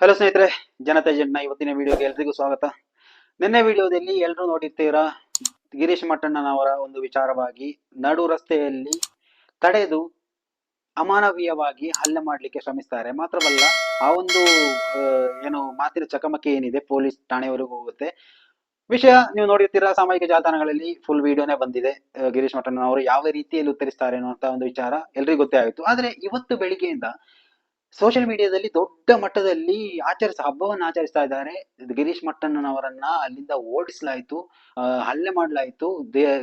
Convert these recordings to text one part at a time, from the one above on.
Hello ಸ್ನೇಹಿತರೆ, ಜನತಾ ಜಡ್ನ ಇವತ್ತಿನ ವಿಡಿಯೋಗೆ ಎಲ್ರಿಗೂ ಸ್ವಾಗತ. ನಿನ್ನೆ ವಿಡಿಯೋದಲ್ಲಿ ಎಲ್ಲರೂ ನೋಡಿರ್ತೀರಾ, ಗಿರೀಶ್ ಮಟ್ಟಣ್ಣನವರ ಒಂದು ವಿಚಾರವಾಗಿ ನಡು ರಸ್ತೆಯಲ್ಲಿ ತಡೆದು ಅಮಾನವೀಯವಾಗಿ ಹಲ್ಲೆ ಮಾಡಲಿಕ್ಕೆ ಶ್ರಮಿಸ್ತಾರೆ. ಮಾತ್ರವಲ್ಲ, ಆ ಒಂದು ಏನು ಮಾತಿನ ಚಕಮಕಿ ಏನಿದೆ, ಪೊಲೀಸ್ ಠಾಣೆವರೆಗೂ ಹೋಗುತ್ತೆ. ವಿಷಯ ನೀವು ನೋಡಿರ್ತೀರಾ ಸಾಮಾಜಿಕ ಜಾಲತಾಣಗಳಲ್ಲಿ ಫುಲ್ ವಿಡಿಯೋನೇ ಬಂದಿದೆ. ಗಿರೀಶ್ ಮಟ್ಟಣ್ಣನವರು ಯಾವ ರೀತಿಯಲ್ಲಿ ಉತ್ತರಿಸ್ತಾರೆ ಅನ್ನುವಂತ ಒಂದು ವಿಚಾರ ಎಲ್ರಿಗೂ ಗೊತ್ತೇ ಆಯಿತು ಆದ್ರೆ ಇವತ್ತು ಬೆಳಿಗ್ಗೆಯಿಂದ ಸೋಷಿಯಲ್ ಮೀಡಿಯಾದಲ್ಲಿ ದೊಡ್ಡ ಮಟ್ಟದಲ್ಲಿ ಆಚರಿಸ, ಹಬ್ಬವನ್ನು ಆಚರಿಸ್ತಾ ಇದ್ದಾರೆ. ಗಿರೀಶ್ ಮಟ್ಟಣ್ಣನವರನ್ನ ಅಲ್ಲಿಂದ ಓಡಿಸಲಾಯಿತು. ಹಲ್ಲೆ ಮಾಡಲಾಯಿತು.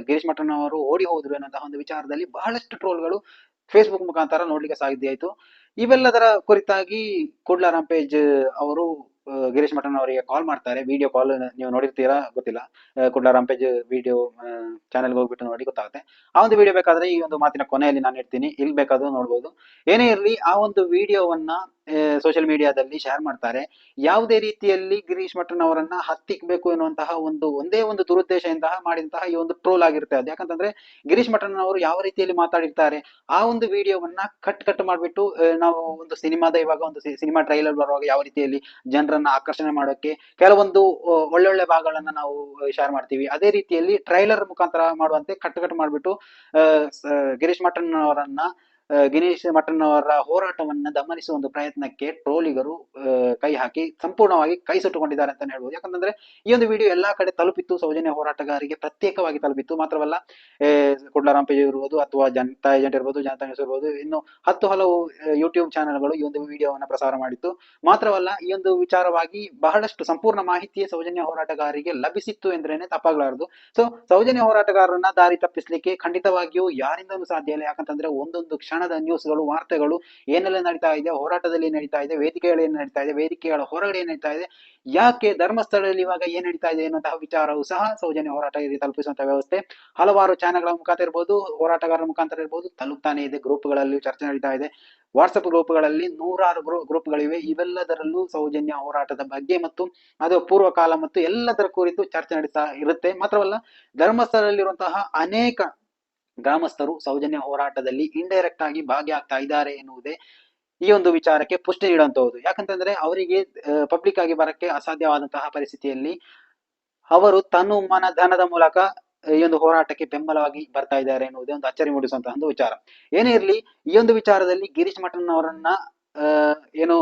ಗಿರೀಶ್ ಮಟ್ಟಣ್ಣನವರು ಓಡಿ ಹೋದ್ರು ಅನ್ನೋಂತಹ ಒಂದು ವಿಚಾರದಲ್ಲಿ ಬಹಳಷ್ಟು ಟ್ರೋಲ್ಗಳು ಫೇಸ್ಬುಕ್ ಮುಖಾಂತರ ನೋಡ್ಲಿಕ್ಕೆ ಸಾಧ್ಯ ಆಯಿತು ಇವೆಲ್ಲದರ ಕುರಿತಾಗಿ ಕೂಡ್ಲ ಪೇಜ್ ಅವರು ಆ, ಮಠನ್ ಅವರಿಗೆ ಕಾಲ್ ಮಾಡ್ತಾರೆ. ವಿಡಿಯೋ ಕಾಲ್ ನೀವು ನೋಡಿರ್ತೀರಾ? ಗೊತ್ತಿಲ್ಲ. ಕುಡ್ಲ ರಾಂಪೇಜ್ ವಿಡಿಯೋ ಚಾನೆಲ್ಗೆ ಹೋಗ್ಬಿಟ್ಟು ನೋಡಿ ಗೊತ್ತಾಗುತ್ತೆ. ಆ ಒಂದು ವಿಡಿಯೋ ಬೇಕಾದ್ರೆ ಈ ಒಂದು ಮಾತಿನ ಕೊನೆಯಲ್ಲಿ ನಾನು ಇಡ್ತೀನಿ. ಇಲ್ಲಿ ಬೇಕಾದ್ರೂ ನೋಡ್ಬೋದು. ಏನೇ ಇರಲಿ ಆ ಒಂದು ವಿಡಿಯೋವನ್ನ ಸೋಷಿಯಲ್ ಮೀಡಿಯಾದಲ್ಲಿ ಶೇರ್ ಮಾಡ್ತಾರೆ. ಯಾವುದೇ ರೀತಿಯಲ್ಲಿ ಗಿರೀಶ್ ಮಠನ್ ಅವರನ್ನ ಹತ್ತಿಕ್ಬೇಕು ಎನ್ನುವಂತಹ ಒಂದು, ಒಂದೇ ಒಂದು ದುರುದ್ದೇಶ ದುರುದ್ದೇಶದಿಂದ ಮಾಡಿದಂತಹ ಈ ಒಂದು ಟ್ರೋಲ್ ಆಗಿರುತ್ತೆ ಅದು. ಯಾಕಂತಂದ್ರೆ ಗಿರೀಶ್ ಮಟ್ಟನ್ ಅವರು ಯಾವ ರೀತಿಯಲ್ಲಿ ಮಾತಾಡಿರ್ತಾರೆ, ಆ ಒಂದು ವಿಡಿಯೋವನ್ನ ಕಟ್ ಕಟ್ ಮಾಡ್ಬಿಟ್ಟು ನಾವು ಒಂದು ಸಿನಿಮಾದ ಇವಾಗ ಒಂದು ಸಿನಿಮಾ ಟ್ರೈಲರ್ ಬರುವಾಗ ಯಾವ ರೀತಿಯಲ್ಲಿ ಜನರನ್ನ ಆಕರ್ಷಣೆ ಮಾಡೋಕೆ ಕೆಲವೊಂದು ಒಳ್ಳೊಳ್ಳೆ ಭಾಗಗಳನ್ನ ನಾವು ಶೇರ್ ಮಾಡ್ತೀವಿ. ಅದೇ ರೀತಿಯಲ್ಲಿ ಟ್ರೈಲರ್ ಮುಖಾಂತರ ಮಾಡುವಂತೆ ಕಟ್ ಕಟ್ ಮಾಡಿಬಿಟ್ಟು ಗಿರೀಶ್ ಮಠನ್ ಅವರನ್ನ ಗಿರೀಶ್ ಮಟ್ಟನ್ ಅವರ ಹೋರಾಟವನ್ನ ದಮನಿಸುವ ಒಂದು ಪ್ರಯತ್ನಕ್ಕೆ ಟ್ರೋಲಿಗರು ಕೈ ಹಾಕಿ ಸಂಪೂರ್ಣವಾಗಿ ಕೈ ಸುಟ್ಟುಕೊಂಡಿದ್ದಾರೆ ಅಂತ ಹೇಳ್ಬೋದು. ಯಾಕಂತಂದ್ರೆ ಈ ಒಂದು ವಿಡಿಯೋ ಎಲ್ಲಾ ಕಡೆ ತಲುಪಿತ್ತು, ಸೌಜನ್ಯ ಹೋರಾಟಗಾರರಿಗೆ ಪ್ರತ್ಯೇಕವಾಗಿ ತಲುಪಿತ್ತು. ಮಾತ್ರವಲ್ಲ ಕುಡ್ಲಾರಾಮ್ ಪೇಜ್ ಇರ್ಬೋದು ಅಥವಾ ಜನತಾ ಏಜೆಂಟ್ ಇರ್ಬೋದು, ಜನತಾ ನ್ಯೂಸ್ ಇರ್ಬೋದು, ಇನ್ನು ಹತ್ತು ಹಲವು ಯೂಟ್ಯೂಬ್ ಚಾನೆಲ್ಗಳು ಈ ಒಂದು ವಿಡಿಯೋವನ್ನು ಪ್ರಸಾರ ಮಾಡಿತ್ತು. ಮಾತ್ರವಲ್ಲ, ಈ ಒಂದು ವಿಚಾರವಾಗಿ ಬಹಳಷ್ಟು ಸಂಪೂರ್ಣ ಮಾಹಿತಿ ಸೌಜನ್ಯ ಹೋರಾಟಗಾರರಿಗೆ ಲಭಿಸಿತ್ತು ಎಂದ್ರೇನೆ ತಪ್ಪಾಗಲಾರದು. ಸೊ ಸೌಜನ್ಯ ಹೋರಾಟಗಾರರನ್ನ ದಾರಿ ತಪ್ಪಿಸ್ಲಿಕ್ಕೆ ಖಂಡಿತವಾಗಿಯೂ ಯಾರಿಂದಲೂ ಸಾಧ್ಯ ಇಲ್ಲ. ಯಾಕಂತಂದ್ರೆ ಒಂದೊಂದು ಕ್ಷಣದ ನ್ಯೂಸ್ಗಳು, ವಾರ್ತೆಗಳು ಏನೆಲ್ಲ ನಡೀತಾ ಇದೆ, ಹೋರಾಟದಲ್ಲಿ ನಡೀತಾ ಇದೆ ವೇದಿಕೆಗಳು ಏನ್ ನಡೀತಾ ಇದೆ, ವೇದಿಕೆಗಳ ಹೊರಗಡೆ ಏನು ನಡೀತಾ ಇದೆ, ಯಾಕೆ ಧರ್ಮಸ್ಥಳದಲ್ಲಿ ಇವಾಗ ಏನ್ ನಡೀತಾ ಇದೆ ಎನ್ನುವಂತಹ ವಿಚಾರವು ಸಹ ಸೌಜನ್ಯ ಹೋರಾಟಗಾರರಿಗೆ ತಲುಪಿಸುವಂತಹ ವ್ಯವಸ್ಥೆ. ಹಲವಾರು ಚಾನೆಲ್ಗಳ ಮುಖಾಂತರ ಇರ್ಬೋದು, ಹೋರಾಟಗಾರರ ಮುಖಾಂತರ ಇರ್ಬೋದು, ತಲುಪ್ತಾನೆ ಇದೆ. ಗ್ರೂಪ್ಗಳಲ್ಲಿ ಚರ್ಚೆ ನಡೀತಾ ಇದೆ. ವಾಟ್ಸಪ್ ಗ್ರೂಪ್ಗಳಲ್ಲಿ ನೂರಾರು ಗ್ರೂಪ್ ಗ್ರೂಪ್ಗಳಿವೆ. ಇವೆಲ್ಲದರಲ್ಲೂ ಸೌಜನ್ಯ ಹೋರಾಟದ ಬಗ್ಗೆ ಮತ್ತು ಅದು ಪೂರ್ವ ಕಾಲ ಮತ್ತು ಎಲ್ಲದರ ಕುರಿತು ಚರ್ಚೆ ನಡೀತಾ ಇರುತ್ತೆ. ಮಾತ್ರವಲ್ಲ ಧರ್ಮಸ್ಥಳದಲ್ಲಿರುವಂತಹ ಅನೇಕ ಗ್ರಾಮಸ್ಥರು ಸೌಜನ್ಯ ಹೋರಾಟದಲ್ಲಿ ಇಂಡೈರೆಕ್ಟ್ ಆಗಿ ಭಾಗಿಯಾಗ್ತಾ ಇದ್ದಾರೆ ಎನ್ನುವುದೇ ಈ ಒಂದು ವಿಚಾರಕ್ಕೆ ಪುಷ್ಟಿ ನೀಡುವಂತಹದ್ದು ಯಾಕಂತಂದ್ರೆ ಅವರಿಗೆ ಪಬ್ಲಿಕ್ ಆಗಿ ಬರಕ್ಕೆ ಅಸಾಧ್ಯವಾದಂತಹ ಪರಿಸ್ಥಿತಿಯಲ್ಲಿ ಅವರು ತನು ಮನ ಧನದ ಮೂಲಕ ಈ ಒಂದು ಹೋರಾಟಕ್ಕೆ ಬೆಂಬಲವಾಗಿ ಬರ್ತಾ ಇದ್ದಾರೆ ಎನ್ನುವುದೇ ಒಂದು ಅಚ್ಚರಿ ಮೂಡಿಸುವಂತಹ ಒಂದು ವಿಚಾರ. ಏನೇ ಇರಲಿ, ಈ ಒಂದು ವಿಚಾರದಲ್ಲಿ ಗಿರೀಶ್ ಮಠನ್ ಅವರನ್ನ ಏನು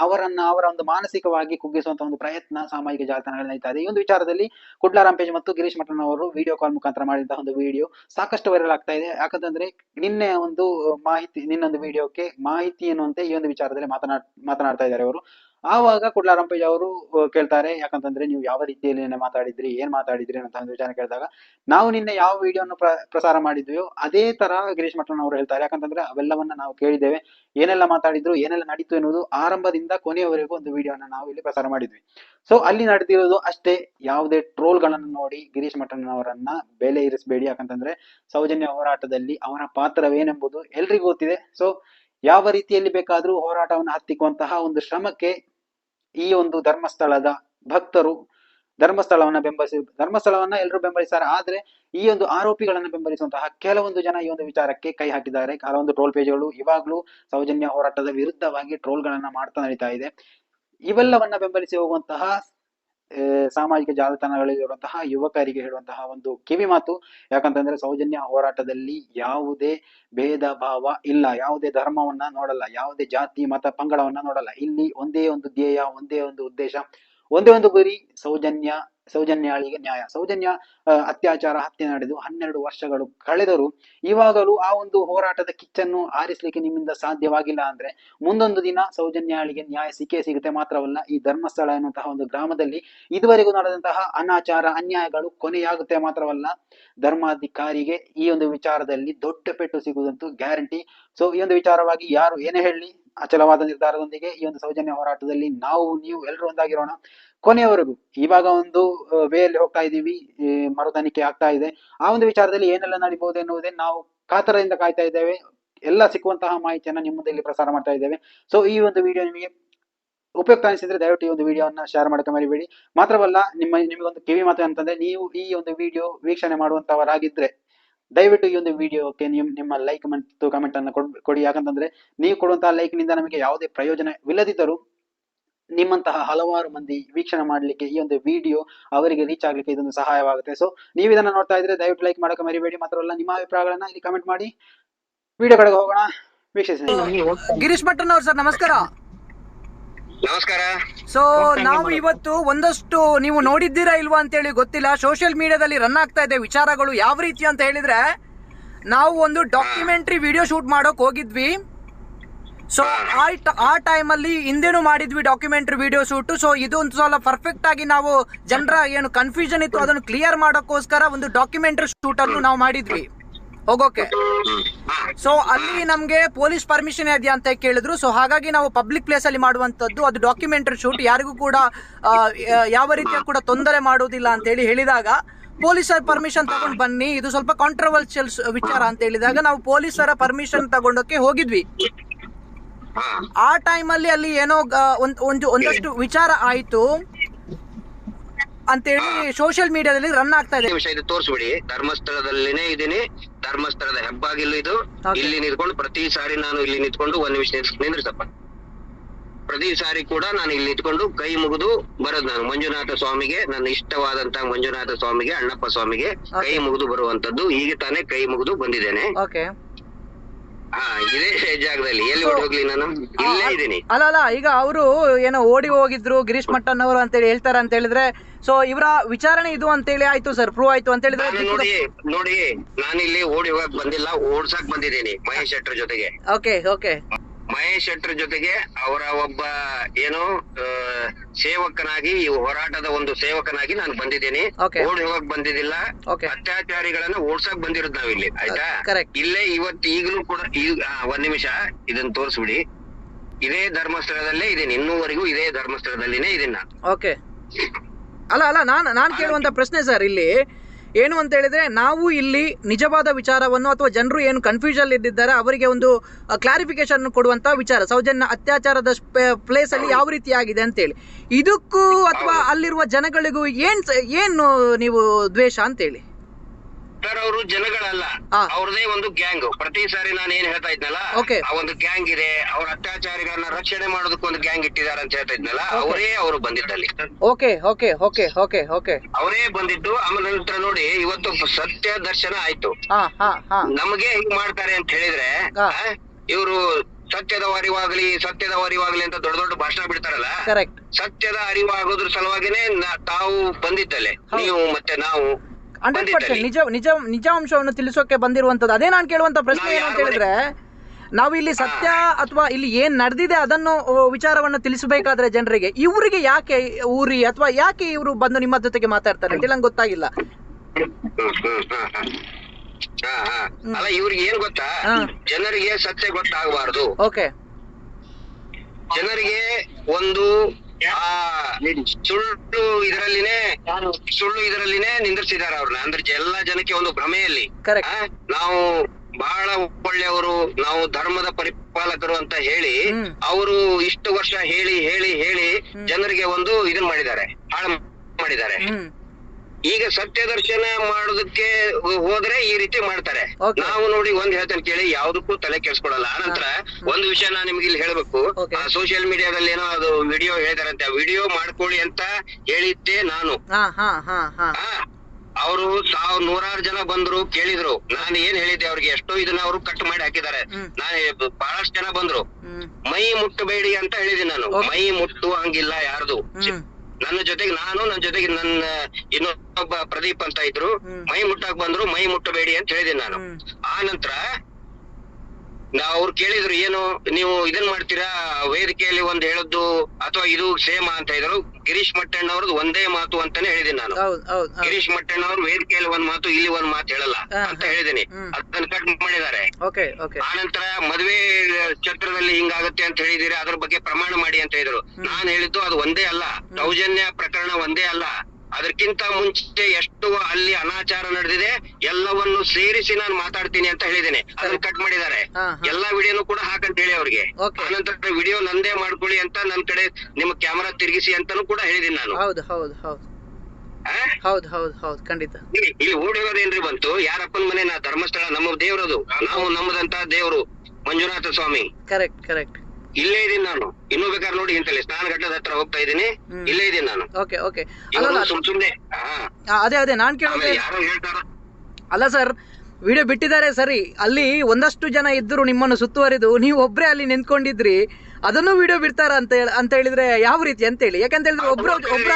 ಅವರನ್ನ ಅವರ ಒಂದು ಮಾನಸಿಕವಾಗಿ ಕುಗ್ಗಿಸುವಂತಹ ಒಂದು ಪ್ರಯತ್ನ ಸಾಮಾಜಿಕ ಜಾಲತಾಣಗಳಲ್ಲಿ ನಡೀತಾ ಇದೆ. ಈ ಒಂದು ವಿಚಾರದಲ್ಲಿ ಕುಡ್ಲ ರಾಂಪೇಜ್ ಮತ್ತು ಗಿರೀಶ್ ಮಠನ್ ಅವರು ವಿಡಿಯೋ ಕಾಲ್ ಮುಖಾಂತರ ಮಾಡಿದಂತಹ ಒಂದು ವಿಡಿಯೋ ಸಾಕಷ್ಟು ವೈರಲ್ ಆಗ್ತಾ ಇದೆ. ಯಾಕಂತಂದ್ರೆ ನಿನ್ನೆ ಒಂದು ಮಾಹಿತಿ, ನಿನ್ನೊಂದು ವಿಡಿಯೋಕ್ಕೆ ಮಾಹಿತಿ ಎನ್ನುವಂತೆ ಈ ಒಂದು ವಿಚಾರದಲ್ಲಿ ಮಾತನಾಡ್ ಮಾತನಾಡ್ತಾ ಇದ್ದಾರೆ ಅವರು. ಆವಾಗ ಕುಡ್ಲಾರಂಪಯ್ಯ ಅವರು ಕೇಳ್ತಾರೆ, ಯಾಕಂತಂದ್ರೆ ನೀವು ಯಾವ ರೀತಿಯಲ್ಲಿ ಮಾತಾಡಿದ್ರಿ, ಏನ್ ಮಾತಾಡಿದ್ರಿ ಅಂತ ಒಂದು ವಿಚಾರ ಕೇಳಿದಾಗ, ನಾವು ನಿನ್ನೆ ಯಾವ ವಿಡಿಯೋನ ಪ್ರ, ಪ್ರಸಾರ ಮಾಡಿದ್ವಿಯೋ ಅದೇ ತರ ಗಿರೀಶ್ ಮಠನ್ ಅವರು ಹೇಳ್ತಾರೆ. ಯಾಕಂತಂದ್ರೆ ಅವೆಲ್ಲವನ್ನ ನಾವು ಕೇಳಿದ್ದೇವೆ. ಏನೆಲ್ಲ ಮಾತಾಡಿದ್ರು, ಏನೆಲ್ಲ ನಡೀತು ಎನ್ನುವುದು ಆರಂಭದಿಂದ ಕೊನೆಯವರೆಗೂ ಒಂದು ವಿಡಿಯೋನ ನಾವು ಇಲ್ಲಿ ಪ್ರಸಾರ ಮಾಡಿದ್ವಿ. ಸೊ ಅಲ್ಲಿ ನಡೆದಿರೋದು ಅಷ್ಟೇ. ಯಾವುದೇ ಟ್ರೋಲ್ ಟ್ರೋಲ್ಗಳನ್ನು ನೋಡಿ ಗಿರೀಶ್ ಮಠನ್ ಅವರನ್ನ ಬೆಲೆ ಇರಿಸಬೇಡಿ. ಯಾಕಂತಂದ್ರೆ ಸೌಜನ್ಯ ಹೋರಾಟದಲ್ಲಿ ಅವರ ಪಾತ್ರವೇನೆಂಬುದು ಎಲ್ರಿಗೂ ಗೊತ್ತಿದೆ. ಸೊ ಯಾವ ರೀತಿಯಲ್ಲಿ ಬೇಕಾದ್ರೂ ಹೋರಾಟವನ್ನು ಹತ್ತಿಕ್ಕುವಂತಹ ಒಂದು ಶ್ರಮಕ್ಕೆ ಈ ಒಂದು ಧರ್ಮಸ್ಥಳದ ಭಕ್ತರು ಧರ್ಮಸ್ಥಳವನ್ನ ಬೆಂಬಲಿಸಿ, ಧರ್ಮಸ್ಥಳವನ್ನ ಎಲ್ಲರೂ ಬೆಂಬಲಿಸ್ತಾರೆ. ಆದ್ರೆ ಈ ಒಂದು ಆರೋಪಿಗಳನ್ನ ಬೆಂಬಲಿಸುವಂತಹ ಕೆಲವೊಂದು ಜನ ಈ ಒಂದು ವಿಚಾರಕ್ಕೆ ಕೈ ಹಾಕಿದ್ದಾರೆ. ಕೆಲವೊಂದು ಟ್ರೋಲ್ ಪೇಜ್ಗಳು ಇವಾಗ್ಲೂ ಸೌಜನ್ಯ ಹೋರಾಟದ ವಿರುದ್ಧವಾಗಿ ಟ್ರೋಲ್ಗಳನ್ನ ಮಾಡ್ತಾ ನಡೀತಾ ಇದೆ. ಇವೆಲ್ಲವನ್ನ ಬೆಂಬಲಿಸಿ ಹೋಗುವಂತಹ ಆ, ಜಾಲತಾಣಗಳಲ್ಲಿ ಇರುವಂತಹ ಯುವಕರಿಗೆ ಹೇಳುವಂತಹ ಒಂದು ಕಿವಿ ಮಾತು. ಯಾಕಂತಂದ್ರೆ ಸೌಜನ್ಯ ಹೋರಾಟದಲ್ಲಿ ಯಾವುದೇ ಭೇದ ಭಾವ ಇಲ್ಲ. ಯಾವುದೇ ಧರ್ಮವನ್ನ ನೋಡಲ್ಲ. ಯಾವುದೇ ಜಾತಿ ಮತ ಪಂಗಡವನ್ನ ನೋಡಲ್ಲ. ಇಲ್ಲಿ ಒಂದೇ ಒಂದು ಧ್ಯೇಯ ಒಂದೇ ಒಂದು ಉದ್ದೇಶ ಒಂದೇ ಒಂದು ಗುರಿ ಸೌಜನ್ಯ ಸೌಜನ್ಯಾಳಿಗೆ ನ್ಯಾಯ. ಸೌಜನ್ಯ ಅತ್ಯಾಚಾರ, ಹತ್ಯೆ ನಡೆದು ಹನ್ನೆರಡು ವರ್ಷಗಳು ಕಳೆದರೂ ಇವಾಗಲೂ ಆ ಒಂದು ಹೋರಾಟದ ಕಿಚ್ಚನ್ನು ಆರಿಸಲಿಕ್ಕೆ ನಿಮ್ಮಿಂದ ಸಾಧ್ಯವಾಗಿಲ್ಲ ಅಂದ್ರೆ ಮುಂದೊಂದು ದಿನ ಸೌಜನ್ಯಾಳಿಗೆ ನ್ಯಾಯ ಸಿಕ್ಕೇ ಸಿಗುತ್ತೆ ಮಾತ್ರವಲ್ಲ, ಈ ಧರ್ಮಸ್ಥಳ ಎನ್ನುವಂತಹ ಒಂದು ಗ್ರಾಮದಲ್ಲಿ ಇದುವರೆಗೂ ನಡೆದಂತಹ ಅನಾಚಾರ, ಅನ್ಯಾಯಗಳು ಕೊನೆಯಾಗುತ್ತೆ ಮಾತ್ರವಲ್ಲ, ಧರ್ಮಾಧಿಕಾರಿಗೆ ಈ ಒಂದು ವಿಚಾರದಲ್ಲಿ ದೊಡ್ಡ ಪೆಟ್ಟು ಸಿಗುವುದಂತೂ ಗ್ಯಾರಂಟಿ. ಸೊ ಈ ಒಂದು ವಿಚಾರವಾಗಿ ಯಾರು ಏನೇ ಹೇಳಿ ಅಚಲವಾದ ನಿರ್ಧಾರದೊಂದಿಗೆ ಈ ಒಂದು ಸೌಜನ್ಯ ಹೋರಾಟದಲ್ಲಿ ನಾವು, ನೀವು ಎಲ್ಲರೂ ಒಂದಾಗಿರೋಣ. ಕೊನೆಯವರೆಗೂ ಇವಾಗ ಒಂದು ವೇಯಲ್ಲಿ ಹೋಗ್ತಾ ಇದ್ದೀವಿ ಮರು ಆಗ್ತಾ ಇದೆ. ಆ ಒಂದು ವಿಚಾರದಲ್ಲಿ ಏನೆಲ್ಲ ನಡೀಬಹುದು ಎನ್ನುವುದೇ ನಾವು ಕಾತರದಿಂದ ಕಾಯ್ತಾ ಇದ್ದೇವೆ. ಎಲ್ಲ ಸಿಕ್ಕುವಂತಹ ಮಾಹಿತಿಯನ್ನ ನಿಮ್ಮ ಮುಂದೆ ಇಲ್ಲಿ ಪ್ರಸಾರ ಮಾಡ್ತಾ ಇದ್ದೇವೆ. ಸೊ ಈ ಒಂದು ವಿಡಿಯೋ ನಿಮಗೆ ಉಪಯುಕ್ತ ಅನಿಸಿದ್ರೆ ದಯವಿಟ್ಟು ಈ ಒಂದು ವಿಡಿಯೋನ ಶೇರ್ ಮಾಡಕ್ಕೆ ಮರಿಬೇಡಿ. ಮಾತ್ರವಲ್ಲ, ನಿಮ್ಮ, ನಿಮಗೊಂದು ಕಿವಿ ಮಾತು ಅಂತಂದ್ರೆ ನೀವು ಈ ಒಂದು ವಿಡಿಯೋ ವೀಕ್ಷಣೆ ಮಾಡುವಂತವರಾಗಿದ್ರೆ ದಯವಿಟ್ಟು ಈ ಒಂದು ವಿಡಿಯೋಕ್ಕೆ ನಿಮ್, ನಿಮ್ಮ ಲೈಕ್ ಮತ್ತು ಕಮೆಂಟ್ ಅನ್ನು ಕೊಡ್- ಯಾಕಂತಂದ್ರೆ ನೀವು ಕೊಡುವಂತಹ ಲೈಕ್ನಿಂದ ನಮಗೆ ಯಾವುದೇ ಪ್ರಯೋಜನವಿಲ್ಲದಿದ್ದರೂ ನಿಮ್ಮಂತಹ ಹಲವಾರು ಮಂದಿ ವೀಕ್ಷಣೆ ಮಾಡಲಿಕ್ಕೆ ಈ ಒಂದು ವಿಡಿಯೋ ಅವರಿಗೆ ರೀಚ್ ಆಗ್ಲಿಕ್ಕೆ ಇದೊಂದು ಸಹಾಯವಾಗುತ್ತೆ. ಸೊ ನೀವು ಇದನ್ನ ನೋಡ್ತಾ ಇದ್ರೆ ದಯವಿಟ್ಟು ಲೈಕ್ ಮಾಡಕ್ಕೆ ಮರಿಬೇಡಿ. ಮಾತ್ರವಲ್ಲ, ನಿಮ್ಮ ಅಭಿಪ್ರಾಯಗಳನ್ನ ಇಲ್ಲಿ ಕಮೆಂಟ್ ಮಾಡಿ. ವಿಡಿಯೋ ಕಡೆಗೆ ಹೋಗೋಣ. ವೀಕ್ಷಿಸಿ. ಗಿರೀಶ್ ಮಟ್ಟನ್ ಅವ್ರು ಸರ್, ನಮಸ್ಕಾರ. ನಮಸ್ಕಾರ. ಸೊ ನಾವು ಇವತ್ತು ಒಂದಷ್ಟು ನೀವು ನೋಡಿದ್ದೀರಾ ಇಲ್ವಾ ಅಂತ ಹೇಳಿ ಗೊತ್ತಿಲ್ಲ. ಸೋಷಿಯಲ್ ಮೀಡಿಯಾದಲ್ಲಿ ರನ್ ಆಗ್ತಾ ಇದೆ ವಿಚಾರಗಳು ಯಾವ ರೀತಿ ಅಂತ ಹೇಳಿದ್ರೆ ನಾವು ಒಂದು ಡಾಕ್ಯುಮೆಂಟ್ರಿ ವಿಡಿಯೋ ಶೂಟ್ ಮಾಡೋಕ್ ಹೋಗಿದ್ವಿ. ಸೊ ಆ ಆ ಟೈಮಲ್ಲಿ ಹಿಂದೆನೂ ಮಾಡಿದ್ವಿ ಡಾಕ್ಯುಮೆಂಟ್ರಿ ವಿಡಿಯೋ ಶೂಟ್ ಸೊ ಇದು ಒಂದು ಸಲ ಪರ್ಫೆಕ್ಟ್ ಆಗಿ ನಾವು ಜನರ ಏನು ಕನ್ಫ್ಯೂಷನ್ ಇತ್ತು ಅದನ್ನು ಕ್ಲಿಯರ್ ಮಾಡೋಕ್ಕೋಸ್ಕರ ಒಂದು ಡಾಕ್ಯುಮೆಂಟ್ರಿ ಶೂಟ್ ಅನ್ನು ನಾವು ಮಾಡಿದ್ವಿ. ಹೋಗೋಕೆ. ಸೊ ಅಲ್ಲಿ ನಮ್ಗೆ ಪೊಲೀಸ್ ಪರ್ಮಿಷನ್ ಇದೆಯಾ ಅಂತ ಕೇಳಿದ್ರು. ಸೊ ಹಾಗಾಗಿ ನಾವು ಪಬ್ಲಿಕ್ ಪ್ಲೇಸ್ ಅಲ್ಲಿ ಮಾಡುವಂತದ್ದು ಅದು ಡಾಕ್ಯುಮೆಂಟರಿ ಶೂಟ್ ಯಾರಿಗೂ ಕೂಡ ಯಾವ ರೀತಿಯ ಕೂಡ ತೊಂದರೆ ಮಾಡುವುದಿಲ್ಲ ಅಂತ ಹೇಳಿ ಹೇಳಿದಾಗ ಪೊಲೀಸರ ಪರ್ಮಿಷನ್ ತಗೊಂಡು ಬನ್ನಿ. ಇದು ಸ್ವಲ್ಪ ಕಾಂಟ್ರವರ್ಷಿಯಲ್ ವಿಚಾರ ಅಂತ ಹೇಳಿದಾಗ ನಾವು ಪೊಲೀಸರ ಪರ್ಮಿಷನ್ ತಗೊಂಡೋಕೆ ಹೋಗಿದ್ವಿ. ಆ ಟೈಮಲ್ಲಿ ಅಲ್ಲಿ ಏನೋ ಒಂದ್ ಒಂದು ಒಂದಷ್ಟು ವಿಚಾರ ಆಯ್ತು ಅಂತೇಳಿ ಸೋಷಿಯಲ್ ಮೀಡಿಯಾದಲ್ಲಿ ರನ್ ಆಗ್ತಾ ಇದು. ತೋರಿಸ್ಬಿಡಿ. ಧರ್ಮಸ್ಥಳದಲ್ಲಿನೇ ಇದೀನಿ ಧರ್ಮಸ್ಥಳದ ಹೆಬ್ಬಾಗಿಲು ಇದು. ಇಲ್ಲಿ ನಿಂತ್ಕೊಂಡು ಪ್ರತಿ ಸಾರಿ ನಾನು ಇಲ್ಲಿ ನಿಂತ್ಕೊಂಡು ಒಂದ್ ನಿಮಿಷ ನಿಂದ್ರಿಸಪ್ಪ. ಪ್ರತಿ ಸಾರಿ ಕೂಡ ನಾನು ಇಲ್ಲಿ ನಿಂತ್ಕೊಂಡು ಕೈ ಮುಗಿದು ಬರೋದು ನಾನು. ಮಂಜುನಾಥ ಸ್ವಾಮಿಗೆ ನನ್ನ ಇಷ್ಟವಾದಂತ ಮಂಜುನಾಥ ಸ್ವಾಮಿಗೆ ಅಣ್ಣಪ್ಪ ಸ್ವಾಮಿಗೆ ಕೈ ಮುಗಿದು ಬರುವಂತದ್ದು. ಈಗ ತಾನೇ ಕೈ ಮುಗಿದು ಬಂದಿದ್ದೇನೆ. ಹಾ ಇದೇ ಜಾಗದಲ್ಲಿ. ಎಲ್ಲಿ ಹೋಗ್ಲಿ ನಾನು? ಇಲ್ಲೇ ಇದ್ದೀನಿ. ಅಲ್ಲ ಅಲ್ಲ ಈಗ ಅವರು ಏನೋ ಓಡಿ ಹೋಗಿದ್ರು ಗಿರೀಶ್ ಮಟ್ಟನ್ ಅವರು ಅಂತೇಳಿ ಹೇಳ್ತಾರೆ ಅಂತ ಹೇಳಿದ್ರೆ ಸೊ ಇವರ ವಿಚಾರಣೆ ಇದು ಅಂತ ಹೇಳಿ ಆಯ್ತು ಸರ್ ಪ್ರೂವ್ ಆಯ್ತು ಅಂತ ಹೇಳಿದ್ರೆ ನೋಡಿ ನೋಡಿ ನೋಡಿ ಇಲ್ಲಿ ಓಡಿ ಹೋಗಕ್ ಬಂದಿಲ್ಲ ಓಡ್ಸಕ್ ಬಂದಿದ್ದೀನಿ ಮಹೇಶ್ ಶೆಟ್ಟರ್ ಜೊತೆಗೆ. ಓಕೆ ಓಕೆ ಮಹೇಶ್ ಶೆಟ್ಟರ್ ಜೊತೆಗೆ ಅವರ ಒಬ್ಬ ಏನು ಆ, ಸೇವಕನಾಗಿ ಈ ಹೋರಾಟದ ಒಂದು ಸೇವಕನಾಗಿ ನಾನು ಬಂದಿದ್ದೀನಿ. Okay. ಓಡಿ ಹೋಗಕ್ ಬಂದಿದ್ದಿಲ್ಲ. Okay. ಅತ್ಯಾಚಾರಿಗಳನ್ನ ಓಡ್ಸಕ್ ಬಂದಿರೋದು ನಾವಿಲ್ಲಿ ಆಯ್ತಾ? Correct. ಇಲ್ಲೇ ಇವತ್ತು ಈಗಲೂ ಕೂಡ ಈಗ ಆ, ಒಂದ್ ನಿಮಿಷ ಇದನ್ನ ತೋರಿಸ್ಬಿಡಿ. ಇದೇ ಧರ್ಮಸ್ಥಳದಲ್ಲೇ ಇದೀನಿ ಇನ್ನೂವರೆಗೂ ಇದೇ ಧರ್ಮಸ್ಥಳದಲ್ಲಿನೇ ಇದೀನಿ ನಾನು. ಓಕೆ ಅಲ್ಲ ಅಲ್ಲ ನಾನು ನಾನು ಕೇಳುವಂಥ ಪ್ರಶ್ನೆ ಸರ್ ಇಲ್ಲಿ ಏನು ಅಂತ ಹೇಳಿದ್ರೆ ನಾವು ಇಲ್ಲಿ ನಿಜವಾದ ವಿಚಾರವನ್ನು ಅಥವಾ ಜನರು ಏನು ಕನ್ಫ್ಯೂಷನ್ ಇದ್ದಿದ್ದಾರೆ ಅವರಿಗೆ ಒಂದು ಕ್ಲಾರಿಫಿಕೇಶನ್ ಕೊಡುವಂತ ವಿಚಾರ ಸೌಜನ್ಯ ಅತ್ಯಾಚಾರದ ಪ್ಲೇಸ್ ಅಲ್ಲಿ ಯಾವ ರೀತಿ ಆಗಿದೆ ಅಂತೇಳಿ ಇದಕ್ಕೂ ಅಥವಾ ಅಲ್ಲಿರುವ ಜನಗಳಿಗೂ ಏನು ಏನು ನೀವು ದ್ವೇಷ ಅಂತೇಳಿ ಸರ್ ಅವರು ಜನಗಳಲ್ಲ. ಅವ್ರದೇ ಒಂದು ಗ್ಯಾಂಗ್ ಪ್ರತಿ ಸಾರಿ ನಾನು ಏನ್ ಹೇಳ್ತಾ ಇದ್ನಲ್ಲ Okay. ಆ ಒಂದು ಗ್ಯಾಂಗ್ ಇದೆ ಅವ್ರ ಅತ್ಯಾಚಾರಿಗಳನ್ನ ರಕ್ಷಣೆ ಮಾಡೋದಕ್ಕೆ ಒಂದು ಗ್ಯಾಂಗ್ ಇಟ್ಟಿದ್ದಾರೆ ಅಂತ ಹೇಳ್ತಾ ಇದ್ನಲ್ಲ Okay. ಅವರೇ ಅವರು ಬಂದಿದ್ದಲ್ಲಿ okay okay okay okay okay ಅವರೇ ಬಂದಿದ್ದು ಆಮೇಲೆ ನಂತರ ನೋಡಿ ಇವತ್ತು ಸತ್ಯ ದರ್ಶನ ಆಯ್ತು ಹಾ ಹಾ ಹಾ ನಮಗೆ ಹಿಂಗ್ ಮಾಡ್ತಾರೆ ಅಂತ ಹೇಳಿದ್ರೆ ಹಾ. ಇವರು ಸತ್ಯದ ಅರಿವಾಗ್ಲಿ ಸತ್ಯದ ಅರಿವಾಗ್ಲಿ ಅಂತ ದೊಡ್ಡ ದೊಡ್ಡ ಭಾಷಣ ಬಿಡ್ತಾರಲ್ಲ ಕರೆಕ್ಟ್ ಸತ್ಯದ ಅರಿವಾಗೋದ್ರ ಸಲುವಾಗಿನೇ ನ- ತಾವು ಬಂದಿದ್ದಲ್ಲೇ ಹೌದು. ನೀವು ಮತ್ತೆ ನಾವು ಹಂಡ್ರೆಡ್ ಪರ್ಸೆಂಟ್. ನಿಜ ನಿಜ ನಿಜಾಂಶವನ್ನು ತಿಳಿಸೋಕೆ ಬಂದಿರುವಂತದ್ದು ಅದೇ ನಾನು ಕೇಳುವಂತ ಪ್ರಶ್ನೆ ಏನು ಅಂತ ಹೇಳಿದ್ರೆ ನಾವು ಇಲ್ಲಿ ಸತ್ಯ ಅಥವಾ ಇಲ್ಲಿ ಏನ್ ನಡೆದಿದೆ ಅದನ್ನು ವಿಚಾರವನ್ನು ತಿಳಿಸಬೇಕಾದ್ರೆ ಜನರಿಗೆ ಇವರಿಗೆ ಯಾಕೆ ಊರಿ ಅಥವಾ ಯಾಕೆ ಇವರು ಬಂದು ನಿಮ್ಮ ಜೊತೆಗೆ ಮಾತಾಡ್ತಾರೆ? ಅಂತ ನಂಗೆ ಗೊತ್ತಾಗಿಲ್ಲ. ಅಲ್ಲ ಇವ್ರಿಗೆ ಏನ್ ಗೊತ್ತಾ. ಜನರಿಗೆ ಸತ್ಯ ಗೊತ್ತಾಗಬಾರದು. ಓಕೆ. ಜನರಿಗೆ ಒಂದು ಸುಳ್ಳು ಇದರಲ್ಲಿನೇ ಸುಳ್ಳು ಇದರಲ್ಲಿನೇ ನಿಂದಿರ್ಸಿದ್ದಾರೆ ಅವ್ರನ್ನ ಅಂದ್ರೆ ಎಲ್ಲಾ ಜನಕ್ಕೆ ಒಂದು ಭ್ರಮೆಯಲ್ಲಿ. ನಾವು ಬಹಳ ಒಳ್ಳೆಯವರು ನಾವು ಧರ್ಮದ ಪರಿಪಾಲಕರು ಅಂತ ಹೇಳಿ ಅವರು ಇಷ್ಟು ವರ್ಷ ಹೇಳಿ ಹೇಳಿ ಹೇಳಿ ಜನರಿಗೆ ಒಂದು ಇದನ್ ಮಾಡಿದ್ದಾರೆ ಹಾಳು ಮಾಡಿದ್ದಾರೆ. ಈಗ ಸತ್ಯ ದರ್ಶನ ಮಾಡೋದಕ್ಕೆ ಹೋದ್ರೆ ಈ ರೀತಿ ಮಾಡ್ತಾರೆ. ನಾವು ನೋಡಿ ಒಂದ್ ಹೇಳ್ತೇನೆ ಕೇಳಿ ಯಾವ್ದಕ್ಕೂ ತಲೆ ಕೆಡ್ಸ್ಕೊಡಲ್ಲ. ಆನಂತರ ಒಂದು ವಿಷಯ ನಾನು ನಿಮ್ಗೆ ಇಲ್ಲಿ ಹೇಳ್ಬೇಕು. ಸೋಷಿಯಲ್ ಮೀಡಿಯಾದಲ್ಲಿ ಏನೋ ಅದು ವಿಡಿಯೋ ಹೇಳ್ತಾರಂತೆ ವಿಡಿಯೋ ಮಾಡ್ಕೊಳ್ಳಿ ಅಂತ ಹೇಳಿದ್ದೆ ನಾನು. ಅವರು ಸಾವ್ ನೂರಾರು ಜನ ಬಂದ್ರು ಕೇಳಿದ್ರು. ನಾನು ಏನ್ ಹೇಳಿದ್ದೆ ಅವ್ರಿಗೆ? ಎಷ್ಟೋ ಇದನ್ನ ಅವರು ಕಟ್ ಮಾಡಿ ಹಾಕಿದ್ದಾರೆ. ನಾನು ಬಹಳಷ್ಟು ಜನ ಬಂದ್ರು. ಮೈ ಮುಟ್ಟಬೇಡಿ ಅಂತ ಹೇಳಿದೀನಿ ನಾನು. ಮೈ ಮುಟ್ಟು ಹಂಗಿಲ್ಲ ಯಾರ್ದು ನನ್ನ ಜೊತೆಗೆ ನಾನು ನನ್ನ ಜೊತೆಗೆ ನನ್ನ ಇನ್ನೊಬ್ಬ ಪ್ರದೀಪ್ ಅಂತ ಇದ್ರು. ಮೈ ಮುಟ್ಟಕ್ ಬಂದ್ರು ಮೈ ಮುಟ್ಟಬೇಡಿ ಅಂತ ಹೇಳಿದೆ ನಾನು. ಆ ನಂತರ ನಾ ಅವ್ರು ಕೇಳಿದ್ರು ಏನು ನೀವು ಇದನ್ ಮಾಡ್ತೀರಾ? ವೇದಿಕೆಯಲ್ಲಿ ಒಂದ್ ಹೇಳದ್ದು ಅಥವಾ ಇದು ಸೇಮ ಅಂತ ಇದ್ರು ಗಿರೀಶ್ ಮಟ್ಟಣ್ಣ ಅವ್ರದ್ದು ಒಂದೇ ಮಾತು ಅಂತಾನೆ ಹೇಳಿದೀನಿ ನಾನು. ಗಿರೀಶ್ ಮಟ್ಟಣ್ಣ ಅವ್ರು ವೇದಿಕೆಯಲ್ಲಿ ಒಂದ್ ಮಾತು ಇಲ್ಲಿ ಒಂದ್ ಮಾತು ಹೇಳಲ್ಲ ಅಂತ. ಹೇಳಿದೀನಿ. ಅದನ್ನ ಕಟ್ ಮಾಡಿದ್ದಾರೆ. ಆನಂತರ ಮದ್ವೆ ಛತ್ರದಲ್ಲಿ ಹಿಂಗಾಗುತ್ತೆ ಅಂತ ಹೇಳಿದಿರಿ? ಅದ್ರ ಬಗ್ಗೆ ಪ್ರಮಾಣ ಮಾಡಿ ಅಂತ ಹೇಳಿದ್ರು. ನಾನ್ ಹೇಳಿದ್ದು ಅದು ಒಂದೇ ಅಲ್ಲ. ದೌರ್ಜನ್ಯ ಪ್ರಕರಣ ಒಂದೇ ಅಲ್ಲ. ಅದಕ್ಕಿಂತ ಮುಂಚೆ ಎಷ್ಟು ಅಲ್ಲಿ ಅನಾಚಾರ ನಡೆದಿದೆ ಎಲ್ಲವನ್ನು ಸೇರಿಸಿ ನಾನು ಮಾತಾಡ್ತೀನಿ ಅಂತ ಹೇಳಿದ್ದೇನೆ. ಅದನ್ನ ಕಟ್ ಮಾಡಿದ್ದಾರೆ. ಎಲ್ಲಾ ವಿಡಿಯೋನು ಕೂಡ ಹಾಕಂತ ಹೇಳಿ ಅವ್ರಿಗೆ. ಅನಂತರ ಆನಂತರ ವಿಡಿಯೋ ನಂದೇ ಮಾಡ್ಕೊಳ್ಳಿ ಅಂತ ನನ್ ಕಡೆ ನಿಮ್ಮ ಕ್ಯಾಮರಾ ತಿರುಗಿಸಿ ಅಂತಾನು ಕೂಡ ಹೇಳಿದೀನಿ ನಾನು. ಹೌದು ಹೌದು ಹೌದು? ಹೌದು ಹೌದು ಹೌದು ಖಂಡಿತ. ಇಲ್ಲಿ- ಇಲ್ಲಿ ಓಡಿ ಹೋಗೋದೇನ್ರಿ ಬಂತು? ಯಾರಪ್ಪನ ಮನೆ ನಾ ಧರ್ಮಸ್ಥಳ ನಮ್ಮ ದೇವ್ರದು. ನಾವು ನಮ್ಮದಂತ ದೇವ್ರು ಮಂಜುನಾಥ ಸ್ವಾಮಿ. ಕರೆಕ್ಟ್ ಕರೆಕ್ಟ್ ಇಲ್ಲೇ ಇದೀನಿ ನಾನು. ಇನ್ನೂ ಬೇಕಾದ್ರೆ ನೋಡಿ ಇಂತಲ್ಲಿ ಸ್ನಾನಘಟ್ಟದ ಹತ್ರ ಹೋಗ್ತಾ ಇದೀನಿ ಇಲ್ಲೇ ಇದೀನಿ ನಾನು. Okay okay. ಇವ್ರು ಸುಮ್ ಸುಮ್ನೆ ಅದೇ ಅದೇ ನಾನ್ ಕೇಳೋದು ಆಮೇಲೆ ಯಾರೋ ಹೇಳ್ತಾರ. ಅಲ್ಲ ಸರ್ ವಿಡಿಯೋ ಬಿಟ್ಟಿದ್ದಾರೆ ಸರಿ. ಅಲ್ಲಿ ಒಂದಷ್ಟು ಜನ ಇದ್ದರು ನಿಮ್ಮನ್ನು ಸುತ್ತುವರಿದು. ನೀವು ಒಬ್ರೇ ಅಲ್ಲಿ ನಿಂತ್ಕೊಂಡಿದ್ರಿ. ಅದನ್ನು ವಿಡಿಯೋ ಬಿಡ್ತಾರ ಅಂತ ಹೇಳಿ ಅಂತ ಹೇಳಿದ್ರೆ ಯಾವ ರೀತಿ ಅಂತ ಹೇಳಿ? ಯಾಕಂತ ಹೇಳಿದ್ರೆ ಒಬ್ರ ಒಬ್ರ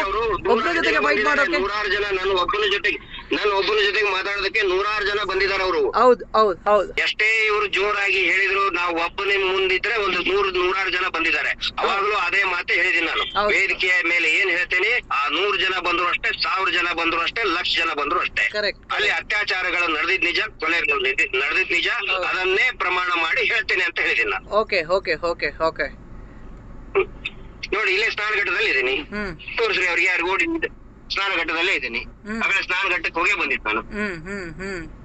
ಒಬ್ರ ಜೊತೆಗೆ ಫೈಟ್ ಮಾಡೋಕೆ ನೂರಾರು ಜನ ನಾನು ಒಬ್ಬನ ಜೊತೆಗೆ ನಾನು ಒಬ್ಬನ ಜೊತೆಗೆ ಮಾತಾಡೋದಕ್ಕೆ ನೂರಾರು ಜನ ಬಂದಿದ್ದಾರೆ ಅವರು. ಹೌದು ಹೌದು ಹೌದು. ಎಷ್ಟೇ ಇವರು ಜೋರಾಗಿ ಹೇಳಿದ್ರು ನಾವು ಒಬ್ಬನೇ ಮುಂದಿದ್ರೆ ಒಂದು ನೂರ್ ನೂರಾರು ಜನ ಬಂದಿದ್ದಾರೆ. ಅವಾಗಲೂ ಅದೇ ಮಾತೆ ಹೇಳಿದೀನಿ ನಾನು. ಹೌದು. ವೇದಿಕೆಯ ಮೇಲೆ ಏನ್ ಹೇಳ್ತೇನೆ ಆ ನೂರು ಜನ ಬಂದ್ರು ಅಷ್ಟೇ ಸಾವಿರ ಜನ ಬಂದ್ರು ಅಷ್ಟೇ ಲಕ್ಷ ಜನ ಬಂದ್ರು ಅಷ್ಟೇ. ಕರೆಕ್ಟ್ ಅಲ್ಲಿ ಅತ್ಯಾಚಾರಗಳು ನಡೆದಿದ್ ನಿಜ ಕೊಲೆ ನಡೆದಿದ್ ನಿಜ ಅದನ್ನೇ ಪ್ರಮಾಣ ಮಾಡಿ ಹೇಳ್ತೇನೆ ಅಂತ ಹೇಳಿದೀನಿ ನಾನು. Okay okay okay okay. ನೋಡಿ ಇಲ್ಲೇ ಸ್ನಾನಘಟ್ಟದಲ್ಲಿ ಇದೀನಿ ಹ್ಮ್. ತೋರಿಸ್ರಿ ಅವ್ರಿಗೆ ಯಾರು ಓಡಿ ಸ್ನಾನಘಟ್ಟದಲ್ಲೇ ಇದ್ದೀನಿ. ಆಮೇಲೆ ಸ್ನಾನಘಟ್ಟಕ್ಕೆ ಹೋಗೇ ಬಂದಿತ್ತು ನಾನು.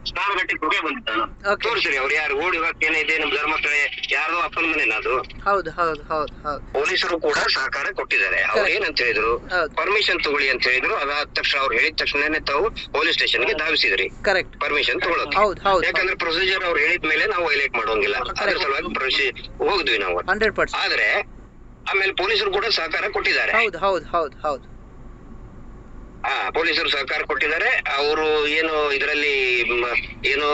ಸ್ನಾನಘಟ್ಟಕ್ಕೆ ಹೋಗೇ ಬಂದಿತ್ತು ನಾನು. ತೋರಿಸ್ರಿ ಅವ್ರು ಯಾರು ಓಡಿ ಹೋಗಕ್ಕೆ ಏನಿದೆ ನಮ್ ಧರ್ಮಸ್ಥಳ ಯಾರ್ದೋ ಅಪ್ಪನ ಮನೆ ಅದು? ಹೌದು ಹೌದು ಹೌದು ಹೌದು. ಪೊಲೀಸರು ಕೂಡ ಸಹಕಾರ ಕೊಟ್ಟಿದ್ದಾರೆ. ಅವ್ರು ಏನಂತ ಹೇಳಿದ್ರು? ಪರ್ಮಿಷನ್ ತಗೊಳ್ಳಿ ಅಂತ ಹೇಳಿದ್ರು. ಅದಾದ ತಕ್ಷಣ ಅವ್ರು ಹೇಳಿದ ತಕ್ಷಣನೇ ತಾವು ಪೊಲೀಸ್ ಸ್ಟೇಷನ್ಗೆ ಧಾವಿಸಿದ್ರಿ. ಕರೆಕ್ಟ್ ಪರ್ಮಿಷನ್ ತಗೊಳ್ಳೋದು ಹೌದು ಹೌದು ಯಾಕಂದ್ರೆ ಪ್ರೊಸೀಜರ್ ಅವ್ರು ಹೇಳಿದ ಮೇಲೆ ನಾವು ವೈಲೇಟ್ ಮಾಡೋಂಗಿಲ್ಲ. ಅದ್ರ ಸಲುವಾಗಿ ಪ್ರೊಸಿ ಹೋಗಿದ್ವಿ ನಾವು. ಆದ್ರೆ ಆಮೇಲೆ ಪೊಲೀಸರು ಕೂಡ ಸಹಕಾರ ಕೊಟ್ಟಿದ್ದಾರೆ. ಹೌದು ಹೌದು ಹೌದು ಹೌದು. ಹಾ ಪೊಲೀಸರು ಸಹಕಾರ ಕೊಟ್ಟಿದ್ದಾರೆ. ಅವರು ಏನು ಇದರಲ್ಲಿ ಏನು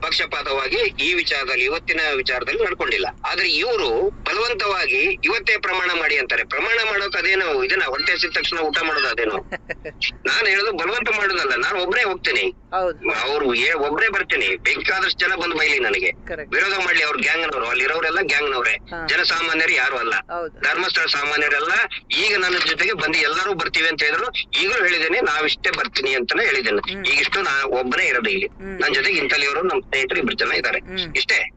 ಪಕ್ಷಪಾತವಾಗಿ ಈ ವಿಚಾರದಲ್ಲಿ ಇವತ್ತಿನ ವಿಚಾರದಲ್ಲಿ ನಡ್ಕೊಂಡಿಲ್ಲ. ಆದ್ರೆ ಇವರು ಬಲವಂತವಾಗಿ ಇವತ್ತೇ ಪ್ರಮಾಣ ಮಾಡಿ ಅಂತಾರೆ. ಪ್ರಮಾಣ ಮಾಡೋಕ್ ಅದೇನು ಇದನ್ನ ಹೊಟ್ಟೆ ಹಸಿದ ತಕ್ಷಣ ಊಟ ಮಾಡೋದು ಅದೇನು? ನಾನು ಹೇಳೋದು ಬಲವಂತ ಮಾಡೋದಲ್ಲ. ನಾನು ಒಬ್ಬನೇ ಹೋಗ್ತೇನೆ. ಅವ್ರು ಏ- ಒಬ್ರೇ ಬರ್ತೀನಿ. ಬೇಕಾದಷ್ಟು ಜನ ಬಂದ್ ಬೈಲಿ ನನಗೆ. ವಿರೋಧ ಮಾಡ್ಲಿ ಅವ್ರ ಗ್ಯಾಂಗ್ನವರು. ಅಲ್ಲಿರೋರೆಲ್ಲ ಗ್ಯಾಂಗ್ನವರೇ. ಜನ ಜನಸಾಮಾನ್ಯರು ಯಾರು ಅಲ್ಲ. ಧರ್ಮಸ್ಥಳ ಸಾಮಾನ್ಯರೆಲ್ಲ ಈಗ ನನ್ನ ಜೊತೆಗೆ ಬಂದು ಎಲ್ಲರೂ ಬರ್ತೀವಿ ಅಂತ ಹೇಳಿದ್ರು. ಈಗಲೂ ಹೇಳಿದ್ದೇನೆ ನಾವಿಷ್ಟೇ ಬರ್ತೀನಿ ಅಂತಾನೆ ಹೇಳಿದ್ದೇನೆ. ಈಗ ಈಗಿಷ್ಟು ನಾ ಒಬ್ಬನೇ ಇರೋದು ಇಲ್ಲಿ. ನನ್ನ ಜೊತೆಗೆ ಇಂತಲ್ಲಿಯವರು ನಮ್ಮ ಸ್ನೇಹಿತರು ಇಬ್ರು ಜನ ಇದ್ದಾರೆ. ಇಷ್ಟೇ?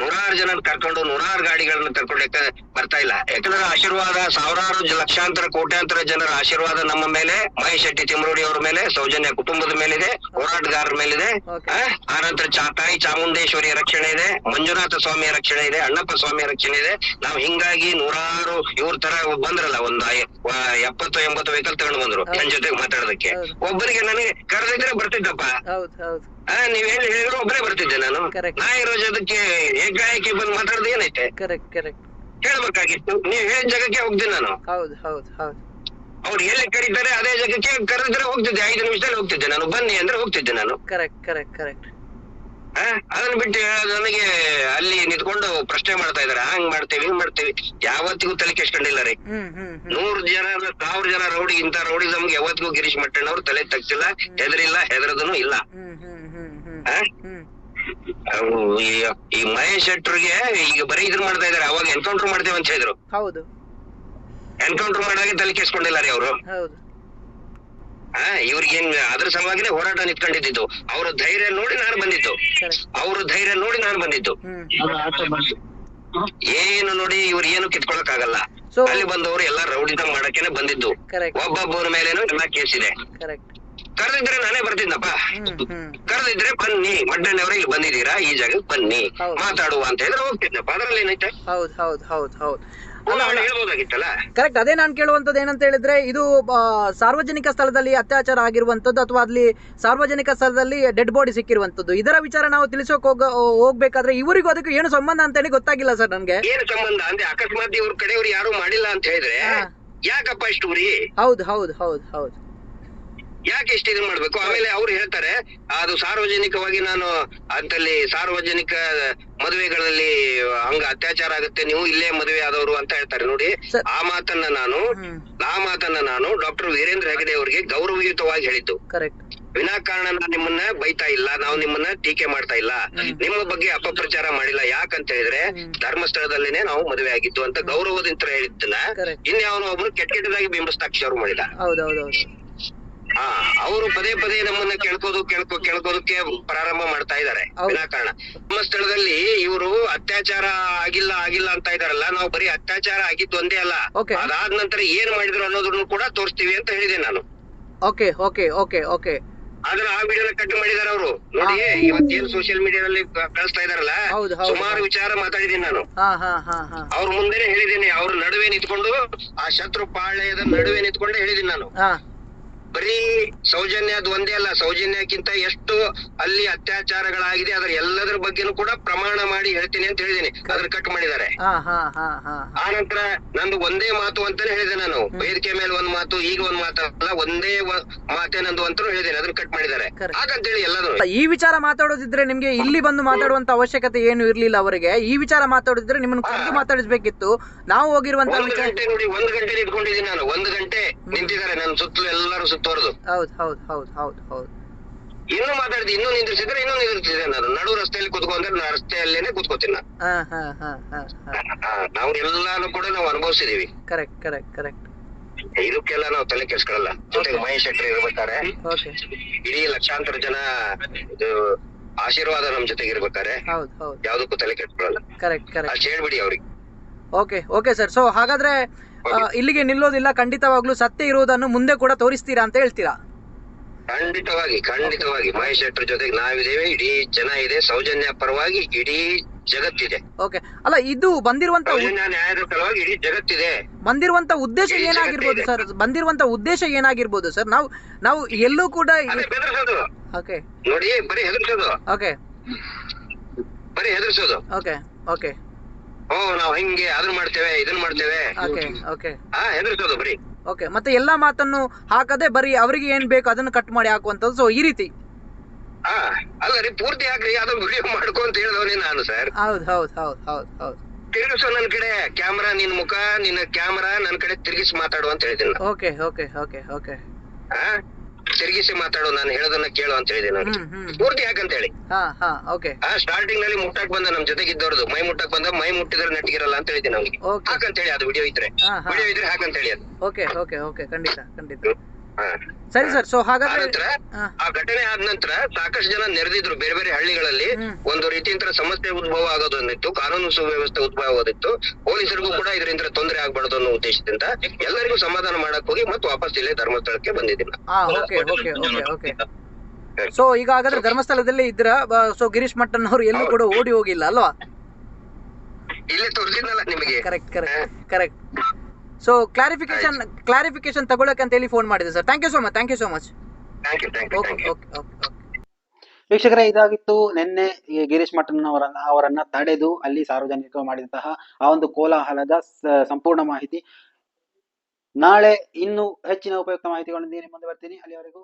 ನೂರಾರು ಜನ ಕರ್ಕೊಂಡು ನೂರಾರು ಗಾಡಿಗಳನ್ನ ಕರ್ಕೊಂಡು ಬರ್ತಾ ಇಲ್ಲ. ಯಾಕಂದ್ರೆ ಆಶೀರ್ವಾದ ಸಾವಿರಾರು ಲಕ್ಷಾಂತರ ಕೋಟ್ಯಾಂತರ ಜನರ ಆಶೀರ್ವಾದ ನಮ್ಮ ಮೇಲೆ ಮಹೇಶ್ ಶೆಟ್ಟಿ ತಿಮ್ರೋಡಿ ಅವರ ಮೇಲೆ ಸೌಜನ್ಯ ಕುಟುಂಬದ ಮೇಲಿದೆ ಹೋರಾಟಗಾರರ ಮೇಲಿದೆ ನಂತರ ತಾಯಿ ಚಾಮುಂಡೇಶ್ವರಿಯ ರಕ್ಷಣೆ ಇದೆ ಮಂಜುನಾಥ ಸ್ವಾಮಿಯ ರಕ್ಷಣೆ ಇದೆ ಅಣ್ಣಪ್ಪ ಸ್ವಾಮಿಯ ರಕ್ಷಣೆ ಇದೆ. ನಾವು ಹಿಂಗಾಗಿ ನೂರಾರು ಇವ್ರ ತರ ಬಂದ್ರಲ್ಲ ಒಂದು ಎಪ್ಪತ್ತು ಎಂಬತ್ತು ವೆಹಿಕಲ್ ತಗೊಂಡು ಬಂದ್ರು. ನನ್ ಜೊತೆಗೆ ಮಾತಾಡೋದಕ್ಕೆ. ಒಬ್ಬರಿಗೆ ನನಗೆ ಕರೆದಿದ್ರೆ ಬರ್ತಿದ್ದಪ್ಪ. ಹೌದು ಹೌದು. ಆ, ನೀವ್ ಏನ್ ಹೇಳಿದ್ರು ಒಬ್ಬರೇ ಬರ್ತಿದ್ದೆ ನಾನು. Correct. ನಾ ಇರೋ ಜೊತೆಗೆ ಹೆಗ್ಗಾಯಕ್ಕೆ ಬಂದು ಮಾತಾಡೋದು ಏನೈತೆ? ಕರೆಕ್ಟ್ ಕರೆಕ್ಟ್ ಹೇಳ್ಬೇಕಾಗಿತ್ತು. ನೀವ್ ಹೇಳಿದ ಜಾಗಕ್ಕೆ ಹೋಗ್ತೀನಿ ನಾನು. ಹೌದು ಹೌದು ಹೌದು. ಅವ್ರು ಎಲ್ಲಿ ಕರೀತಾರೆ ಅದೇ ಜಾಗಕ್ಕೆ ಕರೆದ್ರೆ ಹೋಗ್ತಿದ್ದೆ. ಐದು ನಿಮಿಷದಲ್ಲಿ ಹೋಗ್ತಿದ್ದೆ ನಾನು. ಬನ್ನಿ ಅಂದ್ರೆ ಹೋಗ್ತಿದ್ದೆ ನಾನು. ಕರೆಕ್ಟ್ ಕರೆಕ್ಟ್ ಕರೆಕ್ಟ್ ಆ, ಅದನ್ನ ಬಿಟ್ಟು ನನಗೆ ಅಲ್ಲಿ ನಿಂತ್ಕೊಂಡು ಪ್ರಶ್ನೆ ಮಾಡ್ತಾ ಇದಾರೆ ಹಂಗ್ ಮಾಡ್ತೇವಿ ಹಿಂಗ್ ಮಾಡ್ತೇವಿ. ಯಾವತ್ತಿಗೂ ತಲೆ ಕೆಸ್ಕೊಂಡಿಲ್ಲ ರೀ. ಹ್ಮ್ ಹ್ಮ್ ಹ್ಮ್. ನೂರ್ ಜನ ಸಾವಿರ ಜನ ರೌಡಿ ಇಂತ ರೌಡಿ ನಮ್ಗೆ ಯಾವತ್ತಿಗೂ ಗಿರೀಶ್ ಮಟ್ಟಣ್ಣವ್ರು ತಲೆ ತಗ್ಸಿಲ್ಲ ಹೆದರಿಲ್ಲ ಹೆದರದನು ಇಲ್ಲ. ಹ್ಮ್ ಹ್ಮ್. ಈ- ಈ ಮಹೇಶ್ ಶೆಟ್ಟರ್ಗೆ ಈಗ ಬರೀ ಇದ್ರ ಮಾಡ್ತಾ ಇದಾರೆ ಅವಾಗ ಎನ್ಕೌಂಟರ್ ಮಾಡ್ತೇವೆ ಅಂತ ಹೇಳಿದ್ರು. ಹೌದು. ಎನ್ಕೌಂಟರ್ ಮಾಡಾಗೆ ತಲೆ ಕೆಡ್ಸ್ಕೊಂಡಿಲ್ಲ ರೀ ಅವರು. ಹೌದು. ಆ ಇವ್ರಿಗೆ ಏನ್ ಅದ್ರ ಸಲುವಾಗಿನೇ ಹೋರಾಟ ನಿಂತ್ಕೊಂಡಿದ್ದು. ಅವ್ರ ಧೈರ್ಯ ನೋಡಿ ನಾನು ಬಂದಿದ್ದು. ಕರೆಕ್ಟ್ ಅವ್ರ ಧೈರ್ಯ ನೋಡಿ ನಾನು ಬಂದಿದ್ದು. ಹ್ಮ್. ಏನು ನೋಡಿ ಇವ್ರು ಏನು ಕಿತ್ಕೊಳಕ್ ಆಗಲ್ಲ ಅಲ್ಲಿ ಬಂದವರು ಎಲ್ಲ ರೌಡಿತ ಮಾಡಕ್ಕೇನೆ ಬಂದಿದ್ದು. ಕರೆಕ್ಟ್ ಒಬ್ಬೊಬ್ಬರ ಮೇಲೇನು ಎಲ್ಲಾ ಕೇಸ್ ಇದೆ. ಕರೆಕ್ಟ್ ಕರೆದಿದ್ರೆ ನಾನೇ ಬರ್ತಿದ್ನಪ್ಪ ಕರೆದಿದ್ರೆ ಬನ್ನಿ ಮಡ್ಡಣ್ಣವ್ರ ಇಲ್ಲಿ ಬಂದಿದ್ದೀರಾ? ಈ ಜಾಗಕ್ಕೆ ಬನ್ನಿ. ಮಾತಾಡುವ ಅಂತ ಹೇಳಿದ್ರೆ ಹೋಗ್ತಿದ್ನಪ್ಪ. ಅದ್ರಲ್ಲಿ ಏನೈತೆ? ಹೌದು ಹೌದು ಹೌದು ಹೌದು. ಕರೆಕ್ಟ್ ಅದೇ ನಾನು ಕೇಳುವಂತದ್ದು ಏನಂತ ಹೇಳಿದ್ರೆ ಇದು ಸಾರ್ವಜನಿಕ ಸ್ಥಳದಲ್ಲಿ ಅತ್ಯಾಚಾರ ಆಗಿರುವಂತದ್ದು ಅಥವಾ ಅಲ್ಲಿ ಸಾರ್ವಜನಿಕ ಸ್ಥಳದಲ್ಲಿ ಡೆಡ್ ಬಾಡಿ ಸಿಕ್ಕಿರುವಂಥದ್ದು. ಇದರ ವಿಚಾರ ನಾವು ತಿಳಿಸೋಕೆ ಹೋಗ ಹೋಗ್ಬೇಕಾದ್ರೆ ಇವರಿಗೂ ಅದಕ್ಕೆ ಏನು ಸಂಬಂಧ ಅಂತ ಹೇಳಿ ಗೊತ್ತಾಗಿಲ್ಲ ಸರ್ ನನಗೆ. ಏನು ಸಂಬಂಧ? ಅಂದ್ರೆ ಅಕಸ್ಮಾತ್ ಇವ್ರ ಕಡೆಯವ್ರು ಯಾರು ಮಾಡಿಲ್ಲ ಅಂತ ಹೇಳಿದ್ರೆ. ಯಾಕಪ್ಪ ಇಷ್ಟು ಹೌದು ಹೌದು ಹೌದು ಹೌದು. ಯಾಕೆ ಇಷ್ಟು ಇದು ಮಾಡ್ಬೇಕು? ಆಮೇಲೆ ಅವ್ರು ಹೇಳ್ತಾರೆ ಅದು ಸಾರ್ವಜನಿಕವಾಗಿ ನಾನು ಅಂತಲ್ಲಿ ಸಾರ್ವಜನಿಕ ಮದುವೆಗಳಲ್ಲಿ ಹಂಗ ಅತ್ಯಾಚಾರ ಆಗುತ್ತೆ ನೀವು ಇಲ್ಲೇ ಮದುವೆ ಆದವರು ಅಂತ ಹೇಳ್ತಾರೆ. ನೋಡಿ ಆ ಮಾತನ್ನ ನಾನು ಆ ಮಾತನ್ನ ನಾನು ಡಾಕ್ಟರ್ ವೀರೇಂದ್ರ ಹೆಗಡೆ ಅವರಿಗೆ ಗೌರವಯುತವಾಗಿ ಹೇಳಿದ್ದು. ವಿನಾಕಾರಣ ನಾನು ನಿಮ್ಮನ್ನ ಬೈತಾ ಇಲ್ಲ ನಾವು ನಿಮ್ಮನ್ನ ಟೀಕೆ ಮಾಡ್ತಾ ಇಲ್ಲ. ನಿಮ್ಮ ಬಗ್ಗೆ ಅಪಪ್ರಚಾರ ಮಾಡಿಲ್ಲ ಯಾಕಂತ ಹೇಳಿದ್ರೆ. ಧರ್ಮಸ್ಥಳದಲ್ಲೇನೆ ನಾವು ಮದುವೆ ಆಗಿದ್ದು ಅಂತ ಗೌರವದಿಂದ ಹೇಳಿದ್ದನ್ನ ಇನ್ನ ಇನ್ಯಾವನು ಒಬ್ರು ಕೆಟ್ಟ ಕೆಟ್ಟದಾಗಿ ಬಿಂಬಿಸ್ತಾ ಶುರು ಮಾಡಿದ. ಹಾ ಅವರು ಪದೇ ಪದೇ ನಮ್ಮನ್ನ ಕೇಳ್ಕೋದು ಕೇಳ್ಕೊ ಕೇಳ್ಕೋದಕ್ಕೆ ಪ್ರಾರಂಭ ಮಾಡ್ತಾ ಇದಾರೆ. ವಿನಾಕಾರಣ. ನಮ್ಮ ಸ್ಥಳದಲ್ಲಿ ಇವರು ಅತ್ಯಾಚಾರ ಆಗಿಲ್ಲ ಆಗಿಲ್ಲ ಅಂತ ಇದಾರಲ್ಲ ನಾವು ಬರೀ ಅತ್ಯಾಚಾರ ಆಗಿದ್ದು ಒಂದೇ ಅಲ್ಲ. ಅದಾದ ನಂತರ ಏನ್ ಮಾಡಿದ್ರು ಅನ್ನೋದನ್ನು ಕೂಡ ತೋರಿಸ್ತೀವಿ ಅಂತ ಹೇಳಿದೆ ನಾನು. ಓಕೆ ಓಕೆ ಓಕೆ ಓಕೆ ಆದ್ರೆ ಆ ವಿಡಿಯೋನ ಕಟ್ ಮಾಡಿದಾರೆ ಅವರು. ನೋಡಿ ಇವತ್ತೇನ್ ಸೋಶಿಯಲ್ ಮೀಡಿಯಾದಲ್ಲಿ ಕಳಿಸ್ತಾ ಇದಾರಲ್ಲ. ಸುಮಾರು ವಿಚಾರ ಮಾತಾಡಿದೀನಿ ನಾನು. ಅವ್ರ ಮುಂದೆನೆ ಹೇಳಿದ್ದೀನಿ ಅವ್ರ ನಡುವೆ ನಿಂತ್ಕೊಂಡು ಆ ಶತ್ರು ಪಾಳ್ಯದ ನಡುವೆ ನಿಂತ್ಕೊಂಡೆ ಹೇಳಿದೀನಿ ನಾನು. ಬರೀ ಸೌಜನ್ಯ ಅದು ಒಂದೇ ಅಲ್ಲ ಸೌಜನ್ಯಕ್ಕಿಂತ ಎಷ್ಟು ಅಲ್ಲಿ ಅತ್ಯಾಚಾರಗಳಾಗಿದೆ ಅದ್ರ ಎಲ್ಲದರ ಬಗ್ಗೆನೂ ಕೂಡ ಪ್ರಮಾಣ ಮಾಡಿ ಹೇಳ್ತೀನಿ ಅಂತ ಹೇಳಿದೀನಿ ಅದ್ರ ಕಟ್ ಮಾಡಿದ್ದಾರೆ. ಆ ನಂತರ ನಂದು ಒಂದೇ ಮಾತು ಅಂತಾನೆ ಹೇಳಿದೆ ನಾನು. ವೇದಿಕೆ ಮೇಲೆ ಒಂದ್ ಮಾತು ಈಗ ಒಂದ್ ಮಾತು ಅಲ್ಲ ಒಂದೇ ಮಾತೆ ನಂದು ಅಂತ ಹೇಳಿದ್ದೇನೆ. ಅದನ್ನ ಕಟ್ ಮಾಡಿದ್ದಾರೆ. ಹಾಗಂತ ಹಾಗಂತೇಳಿ ಎಲ್ಲದೂ ಈ ವಿಚಾರ ಮಾತಾಡೋದಿದ್ರೆ ನಿಮ್ಗೆ ಇಲ್ಲಿ ಬಂದು ಮಾತಾಡುವಂತ ಅವಶ್ಯಕತೆ ಏನು ಇರ್ಲಿಲ್ಲ ಅವರಿಗೆ. ಈ ವಿಚಾರ ಮಾತಾಡೋದಿದ್ರೆ ನಿಮ್ಮನ್ನು ಕರೆದು ಮಾತಾಡಿಸ್ಬೇಕಿತ್ತು. ನಾವು ಹೋಗಿರುವಂತ ಒಂದು ಗಂಟೆ ನೋಡಿ ಒಂದ್ ಗಂಟೆ ಇಟ್ಕೊಂಡಿದ್ದೀನಿ ನಾನು. ಒಂದ್ ಗಂಟೆ ನಿಂತಿದ್ದಾರೆ. ನನ್ನ ಸುತ್ತಲೂ ಎಲ್ಲರೂ ಸುತ್ತುವರೆದು ಹೌದು ಹೌದು ಹೌದು ಹೌದು ಹೌದು. ಇನ್ನೂ ಮಾತಾಡಿದ್ ಇನ್ನು ನಿಂದ್ರಿಸಿದ್ರೆ ಇನ್ನೂ ನಿಂದ್ರಿಸಿದೆ ನಾನು. ನಡು ರಸ್ತೆಯಲ್ಲಿ ಕುತ್ಕೊಂಡ್ರೆ ನಾನು ರಸ್ತೆಯಲ್ಲೇನೆ ಕುತ್ಕೋತೀನಿ ನಾನು. ಹಾ ಹಾ ಹಾ ನಾವು ಎಲ್ಲಾನು ಕೂಡ ನಾವು ಅನುಭವಿಸಿದೀವಿ. ಕರೆಕ್ಟ್ ಕರೆಕ್ಟ್ ಕರೆಕ್ಟ್ ಇದಕ್ಕೆಲ್ಲ ನಾವು ತಲೆ ಕೆಡ್ಸ್ಕೊಳಲ್ಲ. ಜೊತೆಗೆ ಮಹೇಶ್ ಶೆಟ್ಟಿ ಇರ್ಬೇಕಾರೆ. ಓಕೆ ಇಡೀ ಲಕ್ಷಾಂತರ ಜನ ಇದು ಆಶೀರ್ವಾದ ನಮ್ ಜೊತೆಗೆ ಇರ್ಬೇಕಾರೆ. ಹೌದು ಹೌದು. ಯಾವ್ದಕ್ಕೂ ತಲೆ ಕೆಡ್ಸ್ಕೊಳಲ್ಲ. ಕರೆಕ್ಟ್ ಕರೆಕ್ಟ್ ಅಷ್ಟು ಹೇಳ್ಬಿಡಿ ಅವ್ರಿಗೆ. ಓಕೆ ಓಕೆ ಸರ್ ಸೊ ಹಾಗಾದ್ರೆ ಇಲ್ಲಿಗೆ ನಿಲ್ಲೋದಿಲ್ಲ ಖಂಡಿತವಾಗ್ಲೂ ಸತ್ಯ ಇರುವುದನ್ನು ಮುಂದೆ ಕೂಡ ತೋರಿಸ್ತೀರಾ ಅಂತ ಹೇಳ್ತೀರಾ? ಖಂಡಿತವಾಗಿ ಖಂಡಿತವಾಗಿ. ಮಹೇಶ್ ಶೆಟ್ಟರ್ ಜೊತೆಗೆ ನಾವಿದ್ದೇವೆ ಇಡೀ ಜನ ಇದೆ ಸೌಜನ್ಯ ಪರವಾಗಿ ಇಡೀ ಜಗತ್ತಿದೆ. ಓಕೆ. ಅಲ್ಲ ಇದು ಬಂದಿರುವಂತ ಸೌಜನ್ಯ ನ್ಯಾಯದ ಪರವಾಗಿ ಇಡೀ ಜಗತ್ತಿದೆ. ಬಂದಿರುವಂತ ಉದ್ದೇಶ ಏನಾಗಿರ್ಬೋದು ಸರ್? ಬಂದಿರುವಂತ ಉದ್ದೇಶ ಏನಾಗಿರ್ಬೋದು ಸರ್? ನಾವು ನಾವು ಎಲ್ಲೂ ಕೂಡ ಅದೇ ಬೆದರ್ಸೋದು. ಓಕೆ. ನೋಡಿ ಬರೀ ಹೆದರ್ಸೋದು. ಓಕೆ. ಬರೀ ಹೆದರ್ಸೋದು. Okay okay. ಓ ನಾವ್ ಹಿಂಗೆ ಅದನ್ನ ಮಾಡ್ತೇವೆ ಇದನ್ನ ಮಾಡ್ತೇವೆ. Okay okay. ಹಾ ಹೆದರ್ಸೋದು ಬರೀ. ಓಕೆ ಮತ್ತೆ ಎಲ್ಲಾ ಮಾತನ್ನು ಹಾಕದೆ ಬರೀ ಅವರಿಗೆ ಏನ್ ಬೇಕು ಅದನ್ನ ಕಟ್ ಮಾಡಿ ಹಾಕುವಂತದ್ದು ಸೊ ಈ ರೀತಿ. ಹಾ ಅಲ್ಲ ರೀ ಪೂರ್ತಿ ಹಾಕ್ರಿ ಅದನ್ನ ವಿಡಿಯೋ ಮಾಡ್ಕೊ ಅಂತ ಹೇಳಿದವನೇ ನಾನು ಸರ್ ಹೌದು ಹೌದು ಹೌದು ಹೌದು ಹೌದು. ತಿರುಗಿಸು ನನ್ ಕಡೆ ಕ್ಯಾಮ್ರಾ ನಿನ್ ಮುಖ ನಿನ್ನ ಕ್ಯಾಮ್ರಾ ನನ್ ಕಡೆ ತಿರುಗಿಸಿ ಮಾತಾಡು ಅಂತ ಹೇಳಿದ್ದೀನಿ ಓಕೆ ಓಕೆ ಓಕೆ ಓಕೆ. ಹಾ ತಿರುಗಿಸಿ ಮಾತಾಡು ನಾನು ಹೇಳೋದನ್ನ ಕೇಳು ಅಂತ ಹೇಳಿದ್ದೀನಿ ನಾನು. ಪೂರ್ತಿ ಯಾಕಂತ ಹೇಳಿ. ಆ ಸ್ಟಾರ್ಟಿಂಗ್ನಲ್ಲಿ ಮುಟ್ಟಕ್ ಬಂದ ನಮ್ ಜೊತೆಗೆ ಇದ್ದವ್ರದ್ದು ಮೈ ಮುಟ್ಟಕ್ ಬಂದ ಮೈ ಮುಟ್ಟಿದ್ರೆ ನೆಟ್ಟಿಗಿರಲ್ಲ ಅಂತ ಹೇಳಿದ್ದೀನಿ ಅವ್ನಿಗೆ. ಓಕೆ ಹಾಕಂತ ಹೇಳಿ ಅದು ವಿಡಿಯೋ ಇದ್ರೆ. ವಿಡಿಯೋ ಇದ್ರೆ ಹಾಕಂತ ಹೇಳಿ ಅದು. ಓಕೆ ಓಕೆ ಓಕೆ ಖಂಡಿತ ಖಂಡಿತ. ಸರಿ ಸರ್ ಸೊ ಹಾಗಾದ್ರೆ ಆ ಘಟನೆ ಆದ ನಂತರ ಸಾಕಷ್ಟು ಜನ ನೆರೆದಿದ್ರು ಬೇರೆ ಬೇರೆ ಹಳ್ಳಿಗಳಲ್ಲಿ. ಒಂದು ರೀತಿಯಿಂದ ಸಮಸ್ಯೆ ಉದ್ಭವ ಆಗೋದೊಂದಿತ್ತು ಕಾನೂನು ಸುವ್ಯವಸ್ಥೆ ಉದ್ಭವ ಆಗೋದಿತ್ತು. ಪೊಲೀಸರಿಗೂ ಕೂಡ ಇದರಿಂದ ತೊಂದರೆ ಆಗ್ಬಾರ್ದು ಅನ್ನೋ ಉದ್ದೇಶದಿಂದ ಎಲ್ಲರಿಗೂ ಸಮಾಧಾನ ಮಾಡಕ್ ಹೋಗಿ ಮತ್ತೆ ವಾಪಸ್ ಇಲ್ಲೇ ಧರ್ಮಸ್ಥಳಕ್ಕೆ ಬಂದಿದ್ದೀನಿ ಸೊ ಈಗ ಹಾಗಾದ್ರೆ ಧರ್ಮಸ್ಥಳದಲ್ಲಿ ಇದ್ರ ಸೊ ಗಿರೀಶ್ ಮಟ್ಟನ್ ಅವರು ಎಲ್ಲೂ ಕೂಡ ಓಡಿ ಹೋಗಿಲ್ಲ ಅಲ್ವಾ? ಇಲ್ಲೇ ತೋರಿಸಿದ್ನಲ್ಲ ನಿಮಗೆ. Correct correct correct so clarification clarification ತಗೊಳಕ್ಕೆ ಅಂತ ಹೇಳಿ ಫೋನ್ ಮಾಡಿದೆ sir thank you so much thank you so much thank you thank you okay okay okay okay ವೀಕ್ಷಕರೇ ಇದಾಗಿತ್ತು ನಿನ್ನೆ ಗಿರೀಶ್ ಮಠನ್ ಅವರನ್ನ ಅವರನ್ನ ತಡೆದು ಅಲ್ಲಿ ಸಾರ್ವಜನಿಕರು ಮಾಡಿದಂತಹ ಆ ಒಂದು ಕೋಲಾಹಲದ ಸಂಪೂರ್ಣ ಮಾಹಿತಿ. ನಾಳೆ ಇನ್ನು ಹೆಚ್ಚಿನ ಉಪಯುಕ್ತ ಮಾಹಿತಿಗಳೊಂದಿಗೆ ನಿಮ್ಮ ಮುಂದೆ ಬರ್ತೀನಿ. ಅಲ್ಲಿವರೆಗೂ